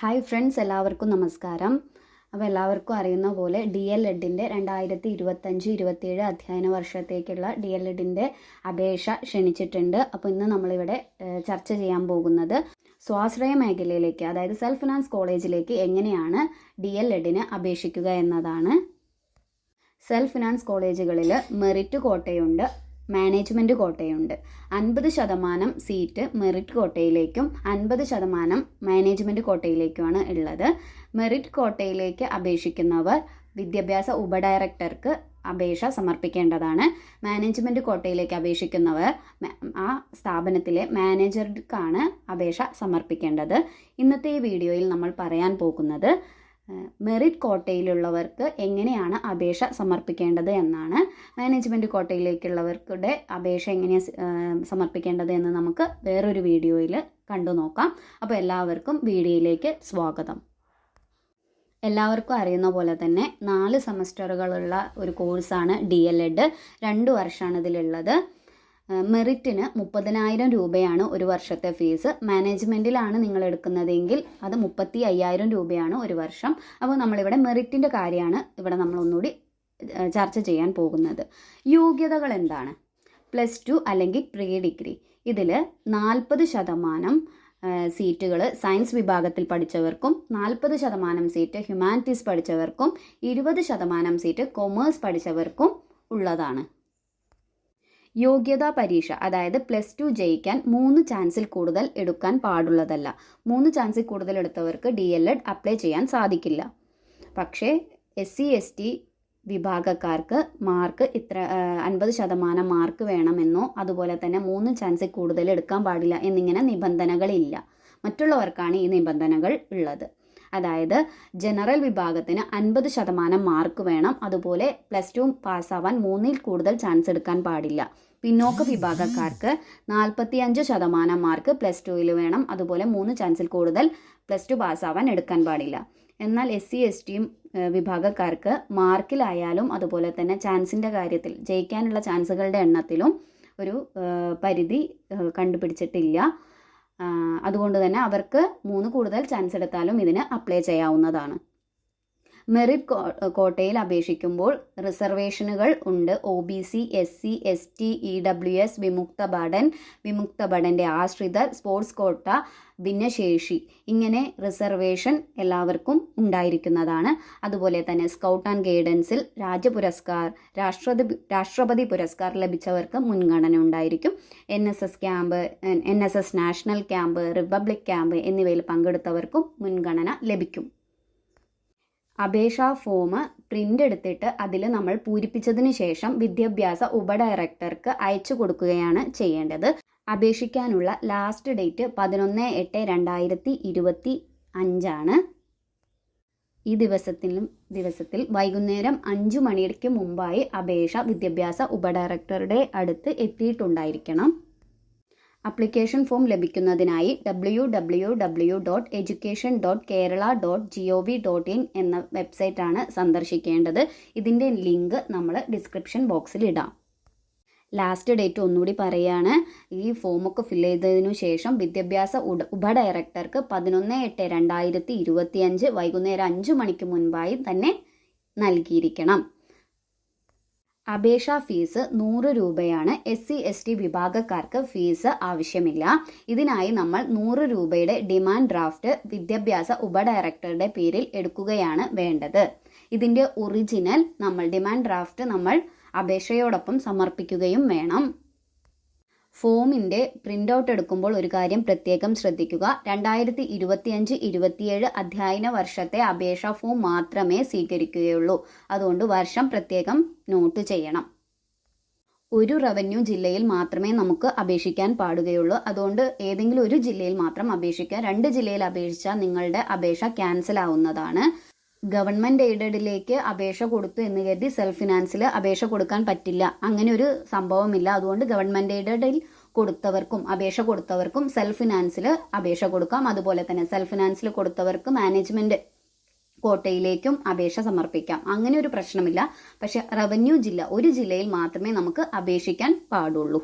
Hi friends എല്ലാവർക്കും നമസ്കാരം. അപ്പോൾ എല്ലാവർക്കും അറിയുന്ന പോലെ ഡി എൽ എഡിന്റെ രണ്ടായിരത്തി ഇരുപത്തഞ്ച് ഇരുപത്തിയേഴ് അധ്യയന വർഷത്തേക്കുള്ള ഡി എൽ എഡിന്റെ അപേക്ഷ ക്ഷണിച്ചിട്ടുണ്ട്. അപ്പോൾ ഇന്ന് നമ്മളിവിടെ ചർച്ച ചെയ്യാൻ പോകുന്നത് സ്വാശ്രയ മേഖലയിലേക്ക് അതായത് സെൽഫ് ഫിനാൻസ് കോളേജിലേക്ക് എങ്ങനെയാണ് ഡി എൽ എഡിന് അപേക്ഷിക്കുക എന്നതാണ്. സെൽഫ് ഫിനാൻസ് കോളേജുകളിൽ മെറിറ്റ് കോട്ടയുണ്ട്. മാനേജ്മെന്റ് കോട്ടയുണ്ട്. അൻപത് ശതമാനം സീറ്റ് മെറിറ്റ് കോട്ടയിലേക്കും അൻപത് ശതമാനം മാനേജ്മെന്റ് കോട്ടയിലേക്കുമാണ് ഉള്ളത്. മെറിറ്റ് കോട്ടയിലേക്ക് അപേക്ഷിക്കുന്നവർ വിദ്യാഭ്യാസ ഉപഡയറക്ടർക്ക് അപേക്ഷ സമർപ്പിക്കേണ്ടതാണ്. മാനേജ്മെന്റ് കോട്ടയിലേക്ക് അപേക്ഷിക്കുന്നവർ ആ സ്ഥാപനത്തിലെ മാനേജർക്കാണ് അപേക്ഷ സമർപ്പിക്കേണ്ടത്. ഇന്നത്തെ ഈ വീഡിയോയിൽ നമ്മൾ പറയാൻ പോകുന്നത് മെറിറ്റ് കോട്ടയിലുള്ളവർക്ക് എങ്ങനെയാണ് അപേക്ഷ സമർപ്പിക്കേണ്ടത് എന്നാണ് മാനേജ്മെന്റ് കോട്ടയിലേക്കുള്ളവർക്കുടെ അപേക്ഷ എങ്ങനെയാണ് സമർപ്പിക്കേണ്ടത് എന്ന് നമുക്ക് വേറൊരു വീഡിയോയിൽ കണ്ടു നോക്കാം. അപ്പോൾ എല്ലാവർക്കും വീഡിയോയിലേക്ക് സ്വാഗതം. എല്ലാവർക്കും അറിയുന്ന പോലെ തന്നെ നാല് സെമസ്റ്ററുകളുള്ള ഒരു കോഴ്സാണ് ഡി എൽ എഡ്. രണ്ട് വർഷമാണ് ഇതിലുള്ളത്. മെറിറ്റിന് മുപ്പതിനായിരം രൂപയാണ് ഒരു വർഷത്തെ ഫീസ് മാനേജ്മെന്റിലാണ് നിങ്ങൾ എടുക്കുന്നതെങ്കിൽ അത് മുപ്പത്തി അയ്യായിരം രൂപയാണ് ഒരു വർഷം. അപ്പോൾ നമ്മളിവിടെ മെറിറ്റിന്റെ കാര്യമാണ് ഇവിടെ നമ്മളൊന്നുകൂടി ചർച്ച ചെയ്യാൻ പോകുന്നത്. യോഗ്യതകൾ എന്താണ്? പ്ലസ് ടു അല്ലെങ്കിൽ പ്രീ ഡിഗ്രി ഇതിൽ നാൽപ്പത് ശതമാനം സീറ്റുകൾ സയൻസ് വിഭാഗത്തിൽ പഠിച്ചവർക്കും നാൽപ്പത് ശതമാനം സീറ്റ് ഹ്യൂമാനിറ്റീസ് പഠിച്ചവർക്കും ഇരുപത് ശതമാനം സീറ്റ് കൊമേഴ്സ് പഠിച്ചവർക്കും ഉള്ളതാണ്. യോഗ്യതാ പരീക്ഷ അതായത് പ്ലസ് ടു ജയിക്കാൻ മൂന്ന് ചാൻസിൽ കൂടുതൽ എടുക്കാൻ പാടുള്ളതല്ല. മൂന്ന് ചാൻസിൽ കൂടുതൽ എടുത്തവർക്ക് ഡി എൽ എഡ് അപ്ലൈ ചെയ്യാൻ സാധിക്കില്ല. പക്ഷേ എസ് സി എസ് ടി വിഭാഗക്കാർക്ക് മാർക്ക് ഇത്ര അൻപത് ശതമാനം മാർക്ക് വേണമെന്നോ അതുപോലെ തന്നെ മൂന്ന് ചാൻസിൽ കൂടുതൽ എടുക്കാൻ പാടില്ല എന്നിങ്ങനെ നിബന്ധനകളില്ല. മറ്റുള്ളവർക്കാണ് ഈ നിബന്ധനകൾ ഉള്ളത്. അതായത് ജനറൽ വിഭാഗത്തിന് അൻപത് ശതമാനം മാർക്ക് വേണം. അതുപോലെ പ്ലസ് ടു പാസ്സാവാൻ മൂന്നിൽ കൂടുതൽ ചാൻസ് എടുക്കാൻ പാടില്ല. പിന്നോക്ക വിഭാഗക്കാർക്ക് നാൽപ്പത്തിയഞ്ച് ശതമാനം മാർക്ക് പ്ലസ് ടുവിൽ വേണം. അതുപോലെ മൂന്ന് ചാൻസിൽ കൂടുതൽ പ്ലസ് ടു പാസ്സാവാൻ എടുക്കാൻ പാടില്ല. എന്നാൽ എസ് സി എസ് ടിയും വിഭാഗക്കാർക്ക് മാർക്കിലായാലും അതുപോലെ തന്നെ ചാൻസിന്റെ കാര്യത്തിൽ ജയിക്കാനുള്ള ചാൻസുകളുടെ എണ്ണത്തിലും ഒരു പരിധി കണ്ടുപിടിച്ചിട്ടില്ല. അതുകൊണ്ട് തന്നെ അവർക്ക് മൂന്ന് കൂടുതൽ ചാൻസ് എടുത്താലും ഇതിന് അപ്ലൈ ചെയ്യാവുന്നതാണ്. മെറിറ്റ് കോട്ടയിൽ അപേക്ഷിക്കുമ്പോൾ റിസർവേഷനുകൾ ഉണ്ട്. O B C S C S T E W S വിമുക്ത ഭടൻ വിമുക്ത ഭടന്റെ ആശ്രിതർ സ്പോർട്സ് കോട്ട ഭിന്നശേഷി ഇങ്ങനെ റിസർവേഷൻ എല്ലാവർക്കും ഉണ്ടായിരിക്കുന്നതാണ്. അതുപോലെ തന്നെ സ്കൗട്ട് ആൻഡ് ഗൈഡൻസിൽ രാജ്യ പുരസ്കാർ രാഷ്ട്രപതി രാഷ്ട്രപതി പുരസ്കാർ ലഭിച്ചവർക്ക് മുൻഗണന ഉണ്ടായിരിക്കും. N S S camp N S S national camp republic camp എന്നിവയിൽ പങ്കെടുത്തവർക്കും മുൻഗണന ലഭിക്കും. അപേക്ഷാ ഫോം പ്രിന്റ് എടുത്തിട്ട് അതിൽ നമ്മൾ പൂരിപ്പിച്ചതിന് ശേഷം വിദ്യാഭ്യാസ ഉപഡയറക്ടർക്ക് അയച്ചു കൊടുക്കുകയാണ് ചെയ്യേണ്ടത്. അപേക്ഷിക്കാനുള്ള ലാസ്റ്റ് ഡേറ്റ് പതിനൊന്ന് എട്ട് രണ്ടായിരത്തി ഇരുപത്തി അഞ്ചാണ്. ഈ ദിവസത്തിലും ദിവസത്തിൽ വൈകുന്നേരം അഞ്ചു മണിക്ക് മുമ്പായി അപേക്ഷ വിദ്യാഭ്യാസ ഉപഡയറക്ടറുടെ അടുത്ത് എത്തിയിട്ടുണ്ടായിരിക്കണം. അപ്ലിക്കേഷൻ ഫോം ലഭിക്കുന്നതിനായി W W W dot education dot Kerala dot G O V dot in എന്ന വെബ്സൈറ്റാണ് സന്ദർശിക്കേണ്ടത്. ഇതിന്റെ ലിങ്ക് നമ്മൾ ഡിസ്ക്രിപ്ഷൻ ബോക്സിൽ ഇടാം. ലാസ്റ്റ് ഡേറ്റ് ഒന്നുകൂടി പറയുകയാണ് ഈ ഫോമൊക്കെ ഫില്ല് ചെയ്തതിനു ശേഷം വിദ്യാഭ്യാസ ഉട ഉപഡയറക്ടർക്ക് പതിനൊന്ന് എട്ട് രണ്ടായിരത്തി ഇരുപത്തിയഞ്ച് വൈകുന്നേരം അഞ്ച് മണിക്ക് മുൻപായി തന്നെ നൽകിയിരിക്കണം. അപേക്ഷാ ഫീസ് നൂറ് രൂപയാണ് എസ് സി എസ് ടി വിഭാഗക്കാർക്ക് ഫീസ് ആവശ്യമില്ല. ഇതിനായി നമ്മൾ നൂറ് രൂപയുടെ ഡിമാൻഡ് ഡ്രാഫ്റ്റ് വിദ്യാഭ്യാസ ഉപഡയറക്ടറുടെ പേരിൽ എടുക്കുകയാണ് വേണ്ടത്. ഇതിന്റെ ഒറിജിനൽ നമ്മൾ ഡിമാൻഡ് ഡ്രാഫ്റ്റ് നമ്മൾ അപേക്ഷയോടൊപ്പം സമർപ്പിക്കുകയും വേണം. ഫോമിന്റെ പ്രിന്റ് ഔട്ട് എടുക്കുമ്പോൾ ഒരു കാര്യം പ്രത്യേകം ശ്രദ്ധിക്കുക. രണ്ടായിരത്തി ഇരുപത്തിയഞ്ച് ഇരുപത്തിയേഴ് അധ്യയന വർഷത്തെ അപേക്ഷാ ഫോം മാത്രമേ സ്വീകരിക്കുകയുള്ളൂ. അതുകൊണ്ട് വർഷം പ്രത്യേകം നോട്ട് ചെയ്യണം. ഒരു റവന്യൂ ജില്ലയിൽ മാത്രമേ നമുക്ക് അപേക്ഷിക്കാൻ പാടുകയുള്ളൂ. അതുകൊണ്ട് ഏതെങ്കിലും ഒരു ജില്ലയിൽ മാത്രം അപേക്ഷിക്കുക. രണ്ട് ജില്ലയിൽ അപേക്ഷിച്ചാൽ നിങ്ങളുടെ അപേക്ഷ ക്യാൻസൽ ആവുന്നതാണ്. ഗവൺമെന്റ് എയ്ഡഡിലേക്ക് അപേക്ഷ കൊടുത്തു എന്ന് കരുതി സെൽഫ് ഫിനാൻസിൽ അപേക്ഷ കൊടുക്കാൻ പറ്റില്ല. അങ്ങനെ ഒരു സംഭവമില്ല. അതുകൊണ്ട് ഗവൺമെന്റ് എയ്ഡഡിൽ കൊടുത്തവർക്കും അപേക്ഷ കൊടുത്തവർക്കും സെൽഫ് ഫിനാൻസിൽ അപേക്ഷ കൊടുക്കാം. അതുപോലെ തന്നെ സെൽഫ് ഫിനാൻസിൽ കൊടുത്തവർക്ക് മാനേജ്മെന്റ് കോട്ടയിലേക്കും അപേക്ഷ സമർപ്പിക്കാം. അങ്ങനെ ഒരു പ്രശ്നമില്ല. പക്ഷെ റവന്യൂ ജില്ല ഒരു ജില്ലയിൽ മാത്രമേ നമുക്ക് അപേക്ഷിക്കാൻ പാടുള്ളൂ.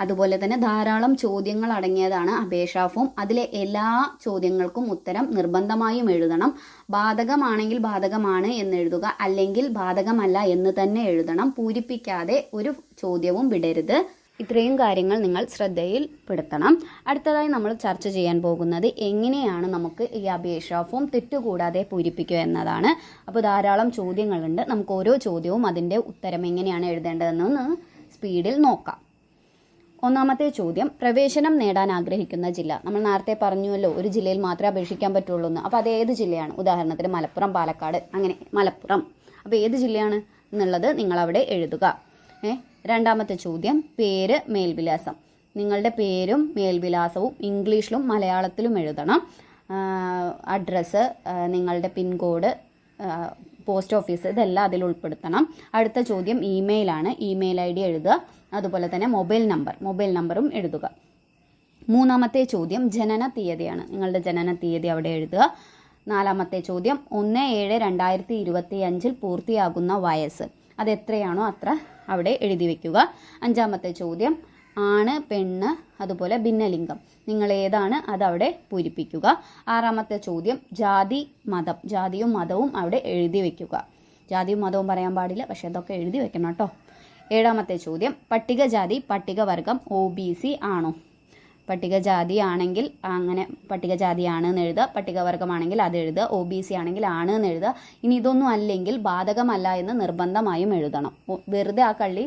അതുപോലെ തന്നെ ധാരാളം ചോദ്യങ്ങൾ അടങ്ങിയതാണ് അപേക്ഷാ ഫോം. അതിലെ എല്ലാ ചോദ്യങ്ങൾക്കും ഉത്തരം നിർബന്ധമായും എഴുതണം. ബാധകമാണെങ്കിൽ ബാധകമാണ് എന്ന് എഴുതുക അല്ലെങ്കിൽ ബാധകമല്ല എന്ന് തന്നെ എഴുതണം. പൂരിപ്പിക്കാതെ ഒരു ചോദ്യവും വിടരുത്. ഇത്രയും കാര്യങ്ങൾ നിങ്ങൾ ശ്രദ്ധയിൽ പെടുത്തണം. അടുത്തതായി നമ്മൾ ചർച്ച ചെയ്യാൻ പോകുന്നത് എങ്ങനെയാണ് നമുക്ക് ഈ അപേക്ഷാ ഫോം തെറ്റുകൂടാതെ പൂരിപ്പിക്കുക എന്നതാണ്. അപ്പോൾ ധാരാളം ചോദ്യങ്ങളുണ്ട്. നമുക്ക് ഓരോ ചോദ്യവും അതിന്റെ ഉത്തരം എങ്ങനെയാണ് എഴുതേണ്ടതെന്നൊന്ന് സ്പീഡിൽ നോക്കാം. ഒന്നാമത്തെ ചോദ്യം പ്രവേശനം നേടാൻ ആഗ്രഹിക്കുന്ന ജില്ല. നമ്മൾ നേരത്തെ പറഞ്ഞുവല്ലോ ഒരു ജില്ലയിൽ മാത്രമേ അപേക്ഷിക്കാൻ പറ്റുള്ളൂ എന്ന് അപ്പോൾ അത് ഏത് ജില്ലയാണ്? ഉദാഹരണത്തിന് മലപ്പുറം പാലക്കാട് അങ്ങനെ മലപ്പുറം. അപ്പോൾ ഏത് ജില്ലയാണ് എന്നുള്ളത് നിങ്ങൾ അവിടെ എഴുതുക. ഏ രണ്ടാമത്തെ ചോദ്യം പേര് മേൽവിലാസം. നിങ്ങളുടെ പേരും മേൽവിലാസവും ഇംഗ്ലീഷിലും മലയാളത്തിലും എഴുതണം. അഡ്രസ്സ് നിങ്ങളുടെ പിൻകോഡ് പോസ്റ്റ് ഓഫീസ് ഇതെല്ലാം അതിൽ ഉൾപ്പെടുത്തണം. അടുത്ത ചോദ്യം ഇമെയിലാണ് ഇമെയിൽ ഐ ഡി എഴുതുക. അതുപോലെ തന്നെ മൊബൈൽ നമ്പർ. മൊബൈൽ നമ്പറും എഴുതുക. മൂന്നാമത്തെ ചോദ്യം ജനന തീയതിയാണ്. നിങ്ങളുടെ ജനന തീയതി അവിടെ എഴുതുക. നാലാമത്തെ ചോദ്യം ഒന്ന് ഏഴ് രണ്ടായിരത്തി ഇരുപത്തി അഞ്ചിൽ പൂർത്തിയാകുന്ന വയസ്സ്. അത് എത്രയാണോ അത്ര അവിടെ എഴുതി വയ്ക്കുക അഞ്ചാമത്തെ ചോദ്യം ആണ് പെണ്ണ് അതുപോലെ ഭിന്നലിംഗം. നിങ്ങൾ ഏതാണ് അത് അവിടെ പൂരിപ്പിക്കുക. ആറാമത്തെ ചോദ്യം ജാതി മതം ജാതിയും മതവും അവിടെ എഴുതി വെക്കുക. ജാതിയും മതവും പറയാൻ പാടില്ല പക്ഷെ അതൊക്കെ എഴുതി വെക്കണം കേട്ടോ. ഏഴാമത്തെ ചോദ്യം പട്ടികജാതി പട്ടികവർഗം ഒ ബി സി ആണോ? പട്ടികജാതി ആണെങ്കിൽ അങ്ങനെ പട്ടികജാതി ആണ് എന്ന് എഴുതുക പട്ടികവർഗമാണെങ്കിൽ അത് എഴുതുക ഒ ബി സി ആണെങ്കിൽ ആണ് എന്ന് എഴുതുക. ഇനി ഇതൊന്നും അല്ലെങ്കിൽ ബാധകമല്ല എന്ന് നിർബന്ധമായും എഴുതണം. വെറുതെ ആ കള്ളി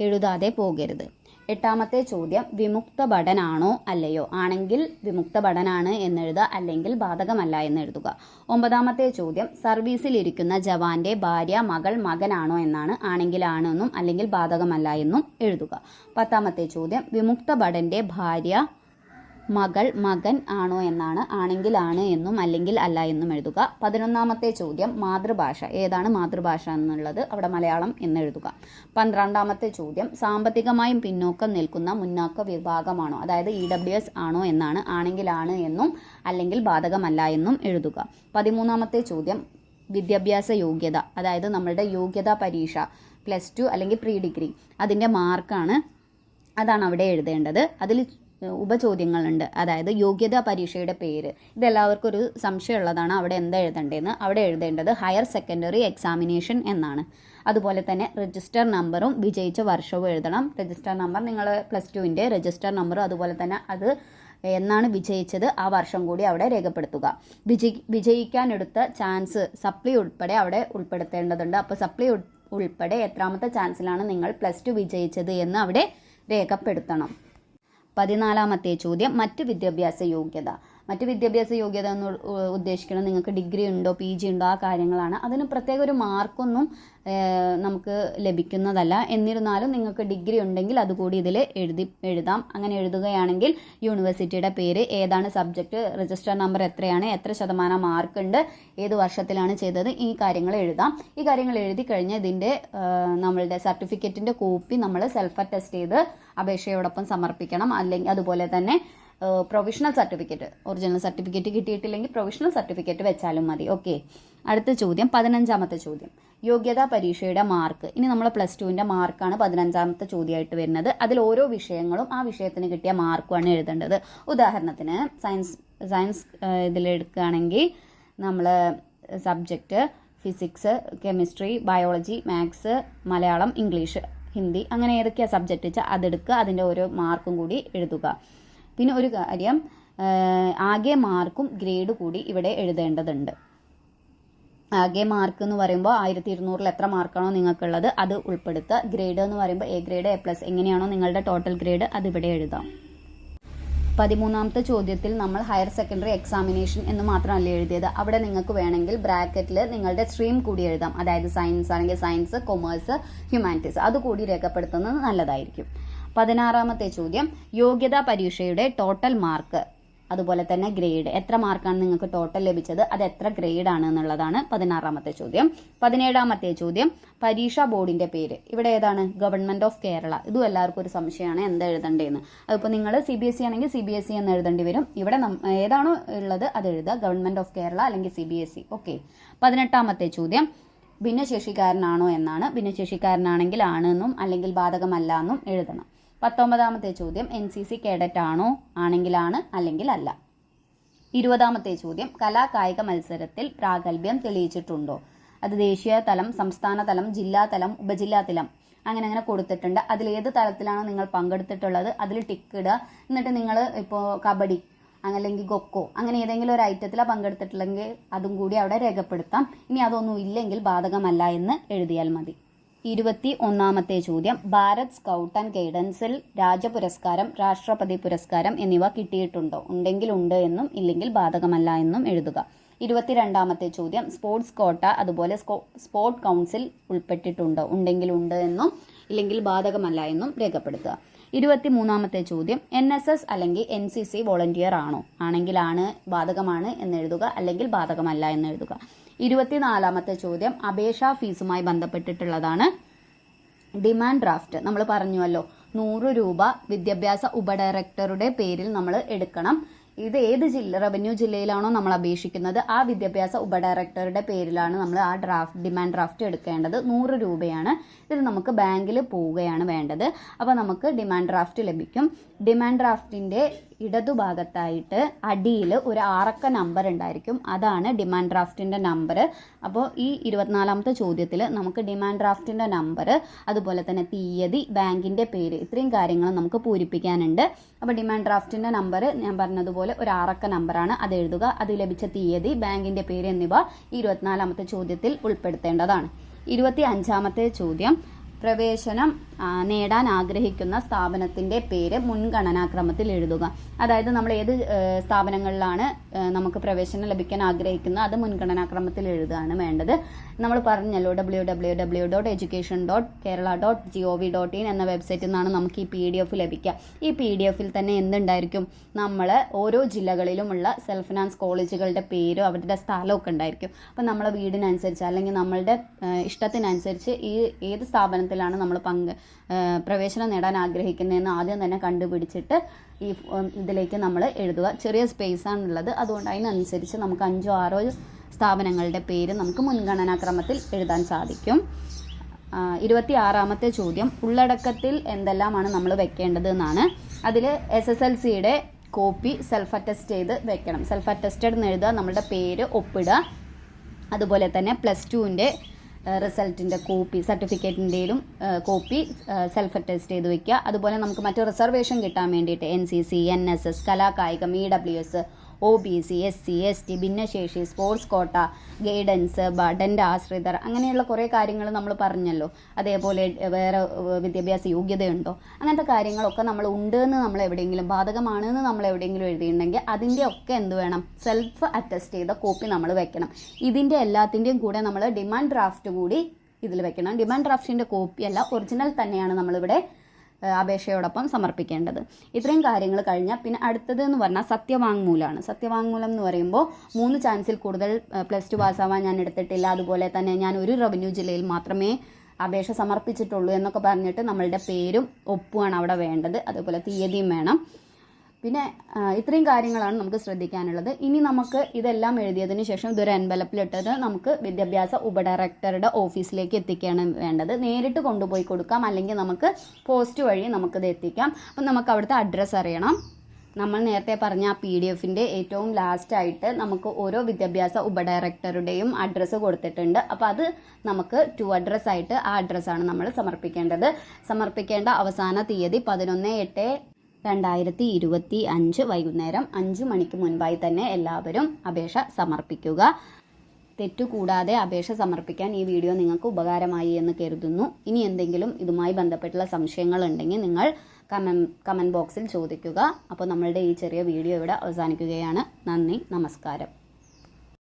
എഴുതാതെ പോകരുത്. എട്ടാമത്തെ ചോദ്യം വിമുക്ത ഭടനാണോ അല്ലയോ? ആണെങ്കിൽ വിമുക്ത ഭടനാണ് എന്നെഴുതുക അല്ലെങ്കിൽ ബാധകമല്ല എന്ന് എഴുതുക. ഒമ്പതാമത്തെ ചോദ്യം സർവീസിൽ ഇരിക്കുന്ന ജവാന്റെ ഭാര്യ മകൾ മകനാണോ എന്നാണ്. ആണെങ്കിൽ ആണ് എന്നും അല്ലെങ്കിൽ ബാധകമല്ല എന്നും എഴുതുക. പത്താമത്തെ ചോദ്യം വിമുക്ത ഭടന്റെ ഭാര്യ മകൾ മകൻ ആണോ എന്നാണ് ആണെങ്കിൽ ആണ് എന്നും അല്ലെങ്കിൽ അല്ല എന്നും എഴുതുക. പതിനൊന്നാമത്തെ ചോദ്യം മാതൃഭാഷ. ഏതാണ് മാതൃഭാഷ എന്നുള്ളത് അവിടെ മലയാളം എന്ന് എഴുതുക. പന്ത്രണ്ടാമത്തെ ചോദ്യം സാമ്പത്തികമായും പിന്നോക്കം നിൽക്കുന്ന മുന്നാക്ക വിഭാഗമാണോ? അതായത് ഇ ഡബ്ല്യു എസ് ആണോ എന്നാണ് ആണെങ്കിൽ ആണ് എന്നും അല്ലെങ്കിൽ ബാധകമല്ല എന്നും എഴുതുക. പതിമൂന്നാമത്തെ ചോദ്യം വിദ്യാഭ്യാസ യോഗ്യത. അതായത് നമ്മളുടെ യോഗ്യതാ പരീക്ഷ പ്ലസ് ടു അല്ലെങ്കിൽ പ്രീ ഡിഗ്രി അതിന്റെ മാർക്കാണ് അതാണ് അവിടെ എഴുതേണ്ടത്. അതിൽ ഉപചോദ്യങ്ങളുണ്ട്. അതായത് യോഗ്യതാ പരീക്ഷയുടെ പേര്. ഇതെല്ലാവർക്കും ഒരു സംശയമുള്ളതാണ് അവിടെ എന്താ എഴുതേണ്ടതെന്ന്. അവിടെ എഴുതേണ്ടത് ഹയർ സെക്കൻഡറി എക്സാമിനേഷൻ എന്നാണ്. അതുപോലെ തന്നെ രജിസ്റ്റർ നമ്പറും വിജയിച്ച വർഷവും എഴുതണം. രജിസ്റ്റർ നമ്പർ നിങ്ങൾ പ്ലസ് ടുവിന്റെ രജിസ്റ്റർ നമ്പറും അതുപോലെ തന്നെ അത് എന്നാണ് വിജയിച്ചത് ആ വർഷം കൂടി അവിടെ രേഖപ്പെടുത്തുക. വിജയി വിജയിക്കാനെടുത്ത ചാൻസ് സപ്ലി ഉൾപ്പെടെ അവിടെ ഉൾപ്പെടുത്തേണ്ടതുണ്ട്. അപ്പോൾ സപ്ലി ഉൾപ്പെടെ എത്രാമത്തെ ചാൻസിലാണ് നിങ്ങൾ പ്ലസ് ടു വിജയിച്ചത് എന്ന് അവിടെ രേഖപ്പെടുത്തണം. പതിനാലാമത്തെ ചോദ്യം മറ്റ് വിദ്യാഭ്യാസ യോഗ്യത. മറ്റ് വിദ്യാഭ്യാസ യോഗ്യത എന്ന് ഉ- ഉ- നിങ്ങൾക്ക് ഡിഗ്രി ഉണ്ടോ പി ജി ഉണ്ടോ ആ കാര്യങ്ങളാണ്. അതിന് പ്രത്യേക ഒരു മാർക്കൊന്നും നമുക്ക് ലഭിക്കുന്നതല്ല. എന്നിരുന്നാലും നിങ്ങൾക്ക് ഡിഗ്രി ഉണ്ടെങ്കിൽ അതുകൂടി ഇതിൽ എഴുതി എഴുതാം. അങ്ങനെ എഴുതുകയാണെങ്കിൽ യൂണിവേഴ്സിറ്റിയുടെ പേര് ഏതാണ് സബ്ജക്റ്റ് രജിസ്റ്റർ നമ്പർ എത്രയാണ് എത്ര ശതമാനം മാർക്ക് ഉണ്ട് ഏത് വർഷത്തിലാണ് ചെയ്തത് ഈ കാര്യങ്ങൾ എഴുതാം. ഈ കാര്യങ്ങൾ എഴുതി കഴിഞ്ഞാൽ ഇതിന്റെ നമ്മളുടെ സർട്ടിഫിക്കറ്റിന്റെ കോപ്പി നമ്മൾ സെൽഫ് അറ്റസ്റ്റ് ചെയ്ത് അപേക്ഷയോടൊപ്പം സമർപ്പിക്കണം. അല്ലെങ്കിൽ അതുപോലെ തന്നെ പ്രൊവിഷണൽ സർട്ടിഫിക്കറ്റ് ഒറിജിനൽ സർട്ടിഫിക്കറ്റ് കിട്ടിയിട്ടില്ലെങ്കിൽ പ്രൊവിഷണൽ സർട്ടിഫിക്കറ്റ് വെച്ചാലും മതി. ഓക്കെ അടുത്ത ചോദ്യം പതിനഞ്ചാമത്തെ ചോദ്യം. യോഗ്യതാ പരീക്ഷയുടെ മാർക്ക് ഇനി നമ്മൾ പ്ലസ് ടുവിന്റെ മാർക്കാണ് പതിനഞ്ചാമത്തെ ചോദ്യമായിട്ട് വരുന്നത്. അതിൽ ഓരോ വിഷയങ്ങളും ആ വിഷയത്തിന് കിട്ടിയ മാർക്കുമാണ് എഴുതേണ്ടത്. ഉദാഹരണത്തിന് സയൻസ് സയൻസ് ഇതിലെടുക്കുകയാണെങ്കിൽ നമ്മൾ subject physics chemistry biology maths Malayalam English Hindi അങ്ങനെ ഏതൊക്കെയാണ് സബ്ജക്റ്റ് വെച്ചാൽ അതെടുക്കുക അതിന്റെ ഓരോ മാർക്കും കൂടി എഴുതുക. പിന്നെ ഒരു കാര്യം ആകെ മാർക്കും ഗ്രേഡ് കൂടി ഇവിടെ എഴുതേണ്ടതുണ്ട്. ആകെ മാർക്ക് എന്ന് പറയുമ്പോൾ ആയിരത്തി ഇരുന്നൂറിൽ എത്ര മാർക്കാണോ നിങ്ങൾക്കുള്ളത് അത് ഉൾപ്പെടുത്തുക. ഗ്രേഡ് എന്ന് പറയുമ്പോൾ എ ഗ്രേഡ് എ പ്ലസ് എങ്ങനെയാണോ നിങ്ങളുടെ ടോട്ടൽ ഗ്രേഡ് അത് ഇവിടെ എഴുതാം. പതിമൂന്നാമത്തെ ചോദ്യത്തിൽ നമ്മൾ ഹയർ സെക്കൻഡറി എക്സാമിനേഷൻ എന്ന് മാത്രമല്ല എഴുതിയത്. അവിടെ നിങ്ങൾക്ക് വേണമെങ്കിൽ ബ്രാക്കറ്റിൽ നിങ്ങളുടെ സ്ട്രീം കൂടി എഴുതാം. അതായത് സയൻസ് ആണെങ്കിൽ സയൻസ് കൊമേഴ്സ് ഹ്യൂമാനിറ്റീസ്. അത് കൂടി രേഖപ്പെടുത്തുന്നത് നല്ലതായിരിക്കും. പതിനാറാമത്തെ ചോദ്യം യോഗ്യതാ പരീക്ഷയുടെ ടോട്ടൽ മാർക്ക് അതുപോലെ തന്നെ ഗ്രേഡ് എത്ര മാർക്കാണ് നിങ്ങൾക്ക് ടോട്ടൽ ലഭിച്ചത്? അത് എത്ര ഗ്രേഡ് ആണ് എന്നുള്ളതാണ് പതിനാറാമത്തെ ചോദ്യം. പതിനേഴാമത്തെ ചോദ്യം പരീക്ഷാ ബോർഡിന്റെ പേര്. ഇവിടെ ഏതാണ്? ഗവൺമെന്റ് ഓഫ് കേരള ഇതും എല്ലാവർക്കും ഒരു സംശയമാണ് എന്താ എഴുതണ്ടേന്ന് അതിപ്പോൾ നിങ്ങൾ സി ബി എസ് സി ആണെങ്കിൽ സി ബി എസ് സി എന്ന് എഴുതേണ്ടി വരും. ഇവിടെ ഏതാണോ ഉള്ളത് അത് എഴുതുക. ഗവൺമെന്റ് ഓഫ് കേരള അല്ലെങ്കിൽ C B S C okay പതിനെട്ടാമത്തെ ചോദ്യം ഭിന്നശേഷിക്കാരനാണോ എന്നാണ്. ഭിന്നശേഷിക്കാരനാണെങ്കിൽ ആണെന്നും അല്ലെങ്കിൽ ബാധകമല്ല എന്നും എഴുതണം. പത്തൊമ്പതാമത്തെ ചോദ്യം എൻ സി സി കേഡറ്റ് ആണോ ആണെങ്കിലാണ് അല്ലെങ്കിൽ അല്ല. ഇരുപതാമത്തെ ചോദ്യം കലാ കായിക മത്സരത്തിൽ പ്രാഗൽഭ്യം തെളിയിച്ചിട്ടുണ്ടോ? അത് ദേശീയ തലം സംസ്ഥാന തലം ജില്ലാ തലം ഉപജില്ലാ തലം. അങ്ങനെ അങ്ങനെ കൊടുത്തിട്ടുണ്ട്. അതിൽ ഏത് തലത്തിലാണ് നിങ്ങൾ പങ്കെടുത്തിട്ടുള്ളത്? അതിൽ ടിക്ക് ഇടുക. എന്നിട്ട് നിങ്ങൾ ഇപ്പോൾ കബഡി അല്ലെങ്കിൽ കൊക്കോ അങ്ങനെ ഏതെങ്കിലും ഒരു ഐറ്റത്തിലാണ് പങ്കെടുത്തിട്ടുള്ളെങ്കിൽ അതും കൂടി അവിടെ രേഖപ്പെടുത്താം. ഇനി അതൊന്നും ഇല്ലെങ്കിൽ ബാധകമല്ല എന്ന് എഴുതിയാൽ മതി. ഇരുപത്തി ഒന്നാമത്തെ ചോദ്യം. ഭാരത് സ്കൗട്ട് ആൻഡ് ഗൈഡൻസിൽ രാജപുരസ്കാരം രാഷ്ട്രപതി പുരസ്കാരം എന്നിവ കിട്ടിയിട്ടുണ്ടോ? ഉണ്ടെങ്കിൽ ഉണ്ട് എന്നും ഇല്ലെങ്കിൽ ബാധകമല്ല എന്നും എഴുതുക. ഇരുപത്തിരണ്ടാമത്തെ ചോദ്യം. സ്പോർട്സ് കോട്ട അതുപോലെ സ്പോർട് കൗൺസിൽ ഉൾപ്പെട്ടിട്ടുണ്ടോ? ഉണ്ടെങ്കിൽ ഉണ്ട് എന്നും ഇല്ലെങ്കിൽ ബാധകമല്ല എന്നും രേഖപ്പെടുത്തുക. ഇരുപത്തി മൂന്നാമത്തെ ചോദ്യം. എൻ എസ് എസ് അല്ലെങ്കിൽ എൻ സി സി വോളണ്ടിയർ ആണോ? ആണെങ്കിലാണ് ബാധകമാണ് എന്ന് എഴുതുക അല്ലെങ്കിൽ ബാധകമല്ല എന്ന് എഴുതുക. ഇരുപത്തിനാലാമത്തെ ചോദ്യം അപേക്ഷാ ഫീസുമായി ബന്ധപ്പെട്ടിട്ടുള്ളതാണ്. ഡിമാൻഡ് ഡ്രാഫ്റ്റ് നമ്മൾ പറഞ്ഞുവല്ലോ. നൂറ് രൂപ വിദ്യാഭ്യാസ ഉപഡയറക്ടറുടെ പേരിൽ നമ്മൾ എടുക്കണം. ഇത് ഏത് ജില്ല റവന്യൂ ജില്ലയിലാണോ നമ്മൾ അപേക്ഷിക്കുന്നത് ആ വിദ്യാഭ്യാസ ഉപഡയറക്ടറുടെ പേരിലാണ് നമ്മൾ ആ ഡ്രാഫ്റ്റ് ഡിമാൻഡ് ഡ്രാഫ്റ്റ് എടുക്കേണ്ടത്. നൂറ് രൂപയാണ്. ഇത് നമുക്ക് ബാങ്കിൽ പോവുകയാണ് വേണ്ടത്. അപ്പോൾ നമുക്ക് ഡിമാൻഡ് ഡ്രാഫ്റ്റ് ലഭിക്കും. ഡിമാൻഡ് ഡ്രാഫ്റ്റിന്റെ ഇടതുഭാഗത്തായിട്ട് അടിയിൽ ഒരു ആറക്ക നമ്പർ ഉണ്ടായിരിക്കും. അതാണ് ഡിമാൻഡ് ഡ്രാഫ്റ്റിന്റെ നമ്പർ അപ്പോൾ ഈ ഇരുപത്തിനാലാമത്തെ ചോദ്യത്തിൽ നമുക്ക് ഡിമാൻഡ് ഡ്രാഫ്റ്റിന്റെ നമ്പർ അതുപോലെ തന്നെ തീയതി ബാങ്കിന്റെ പേര് ഇത്രയും കാര്യങ്ങൾ നമുക്ക് പൂരിപ്പിക്കാനുണ്ട്. അപ്പോൾ ഡിമാൻഡ് ഡ്രാഫ്റ്റിന്റെ നമ്പർ ഞാൻ പറഞ്ഞതുപോലെ ഒരു ആറക്ക നമ്പറാണ് അത് എഴുതുക. അത് ലഭിച്ച തീയതി ബാങ്കിന്റെ പേര് എന്നിവ ഇരുപത്തിനാലാമത്തെ ചോദ്യത്തിൽ ഉൾപ്പെടുത്തേണ്ടതാണ്. ഇരുപത്തി അഞ്ചാമത്തെ ചോദ്യം. പ്രവേശനം നേടാൻ ആഗ്രഹിക്കുന്ന സ്ഥാപനത്തിന്റെ പേര് മുൻഗണനാക്രമത്തിൽ എഴുതുക. അതായത് നമ്മൾ ഏത് സ്ഥാപനങ്ങളിലാണ് നമുക്ക് പ്രവേശനം ലഭിക്കാൻ ആഗ്രഹിക്കുന്നത് അത് മുൻഗണനാക്രമത്തിൽ എഴുതുകയാണ് വേണ്ടത്. നമ്മൾ പറഞ്ഞല്ലോ W W W dot education dot Kerala dot G O V dot in എന്ന വെബ്സൈറ്റിൽ നിന്നാണ് നമുക്ക് ഈ പി ഡി എഫ് ലഭിക്കുക. ഈ പി ഡി എഫിൽ തന്നെ എന്തുണ്ടായിരിക്കും? നമ്മൾ ഓരോ ജില്ലകളിലുമുള്ള സെൽഫ് ഫിനാൻസ് കോളേജുകളുടെ പേരും അവരുടെ സ്ഥലമൊക്കെ ഉണ്ടായിരിക്കും. അപ്പം നമ്മളെ വീടിനനുസരിച്ച് അല്ലെങ്കിൽ നമ്മളുടെ ഇഷ്ടത്തിനനുസരിച്ച് ഈ ഏത് സ്ഥാപനത്തിലാണ് നമ്മൾ പങ്ക് പ്രവേശനം നേടാൻ ആഗ്രഹിക്കുന്നതെന്ന് ആദ്യം തന്നെ കണ്ടുപിടിച്ചിട്ട് ഈ ഇതിലേക്ക് നമ്മൾ എഴുതുക. ചെറിയ സ്പേസ് ആണുള്ളത്. അതുകൊണ്ട് അതിനനുസരിച്ച് നമുക്ക് അഞ്ചോ ആറോ സ്ഥാപനങ്ങളുടെ പേര് നമുക്ക് മുൻഗണനാക്രമത്തിൽ എഴുതാൻ സാധിക്കും. ഇരുപത്തി ആറാമത്തെ ചോദ്യം. ഉള്ളടക്കത്തിൽ എന്തെല്ലാമാണ് നമ്മൾ വെക്കേണ്ടത് എന്നാണ്. അതിൽ എസ് എസ് എൽ സിയുടെ കോപ്പി സെൽഫ് അറ്റസ്റ്റ് ചെയ്ത് വെക്കണം. സെൽഫ് അറ്റസ്റ്റഡ് എന്ന് എഴുതുക. നമ്മളുടെ പേര് ഒപ്പിടുക. അതുപോലെ തന്നെ പ്ലസ് ടുവിന്റെ റിസൾട്ടിന്റെ കോപ്പി സർട്ടിഫിക്കറ്റിന്റെയിലും കോപ്പി സെൽഫ് അറ്റസ്റ്റ് ചെയ്ത് വെക്കുക. അതുപോലെ നമുക്ക് മറ്റു റിസർവേഷൻ കിട്ടാൻ വേണ്ടിയിട്ട് N C C N S S കലാകായികം E W S O B C S C S T ഭിന്നശേഷി സ്പോർട്സ് കോട്ട ഗൈഡൻസ് ബഡന്റെ ആശ്രിതർ അങ്ങനെയുള്ള കുറേ കാര്യങ്ങൾ നമ്മൾ പറഞ്ഞല്ലോ. അതേപോലെ വേറെ വിദ്യാഭ്യാസ യോഗ്യതയുണ്ടോ? അങ്ങനത്തെ കാര്യങ്ങളൊക്കെ നമ്മൾ ഉണ്ട് എന്ന് നമ്മൾ എവിടെയെങ്കിലും ബാധകമാണ് എന്ന് നമ്മൾ എവിടെയെങ്കിലും എഴുതിയിട്ടുണ്ടെങ്കിൽ അതിന്റെ ഒക്കെ എന്ത് വേണം? സെൽഫ് അറ്റസ്റ്റ് ചെയ്ത കോപ്പി നമ്മൾ വെക്കണം. ഇതിന്റെ എല്ലാത്തിന്റെയും കൂടെ നമ്മൾ ഡിമാൻഡ് ഡ്രാഫ്റ്റ് കൂടി ഇതിൽ വെക്കണം. ഡിമാൻഡ് ഡ്രാഫ്റ്റിന്റെ കോപ്പിയല്ല ഒറിജിനൽ തന്നെയാണ് നമ്മളിവിടെ അപേക്ഷയോടൊപ്പം സമർപ്പിക്കേണ്ടത്. ഇത്രയും കാര്യങ്ങൾ കഴിഞ്ഞാൽ പിന്നെ അടുത്തത് എന്ന് പറഞ്ഞാൽ സത്യവാങ്മൂലമാണ് സത്യവാങ്മൂലം എന്ന് പറയുമ്പോൾ മൂന്ന് ചാൻസിൽ കൂടുതൽ പ്ലസ് ടു പാസ്സാവാൻ ഞാൻ എടുത്തിട്ടില്ല. അതുപോലെ തന്നെ ഞാൻ ഒരു റവന്യൂ ജില്ലയിൽ മാത്രമേ അപേക്ഷ സമർപ്പിച്ചിട്ടുള്ളൂ എന്നൊക്കെ പറഞ്ഞിട്ട് നമ്മളുടെ പേരും ഒപ്പുമാണ് അവിടെ വേണ്ടത്. അതുപോലെ തീയതിയും വേണം. പിന്നെ ഇത്രയും കാര്യങ്ങളാണ് നമുക്ക് ശ്രദ്ധിക്കാനുള്ളത്. ഇനി നമുക്ക് ഇതെല്ലാം എഴുതിയതിന് ശേഷം ഇതൊരു എൻവലപ്പിലിട്ടത് നമുക്ക് വിദ്യാഭ്യാസ ഉപഡയറക്ടറുടെ ഓഫീസിലേക്ക് എത്തിക്കുകയാണ് വേണ്ടത്. നേരിട്ട് കൊണ്ടുപോയി കൊടുക്കാം അല്ലെങ്കിൽ നമുക്ക് പോസ്റ്റ് വഴി നമുക്കിത് എത്തിക്കാം. അപ്പം നമുക്ക് അവിടുത്തെ അഡ്രസ്സ് അറിയണം. നമ്മൾ നേരത്തെ പറഞ്ഞ ആ പി ഡി എഫിന്റെ ഏറ്റവും ലാസ്റ്റ് ആയിട്ട് നമുക്ക് ഓരോ വിദ്യാഭ്യാസ ഉപഡയറക്ടറുടെയും അഡ്രസ്സ് കൊടുത്തിട്ടുണ്ട്. അപ്പോൾ അത് നമുക്ക് ടു അഡ്രസ്സായിട്ട് ആ അഡ്രസ്സാണ് നമ്മൾ സമർപ്പിക്കേണ്ടത്. സമർപ്പിക്കേണ്ട അവസാന തീയതി പതിനൊന്ന് എട്ട് രണ്ടായിരത്തി ഇരുപത്തി അഞ്ച് വൈകുന്നേരം അഞ്ച് മണിക്ക് മുൻപായി തന്നെ എല്ലാവരും അപേക്ഷ സമർപ്പിക്കുക. തെറ്റുകൂടാതെ അപേക്ഷ സമർപ്പിക്കാൻ ഈ വീഡിയോ നിങ്ങൾക്ക് ഉപകാരമായി എന്ന് കരുതുന്നു. ഇനി എന്തെങ്കിലും ഇതുമായി ബന്ധപ്പെട്ടുള്ള സംശയങ്ങൾ ഉണ്ടെങ്കിൽ നിങ്ങൾ കമൻ കമന്റ് ബോക്സിൽ ചോദിക്കുക. അപ്പോൾ നമ്മളുടെ ഈ ചെറിയ വീഡിയോ ഇവിടെ അവസാനിക്കുകയാണ്. നന്ദി നമസ്കാരം.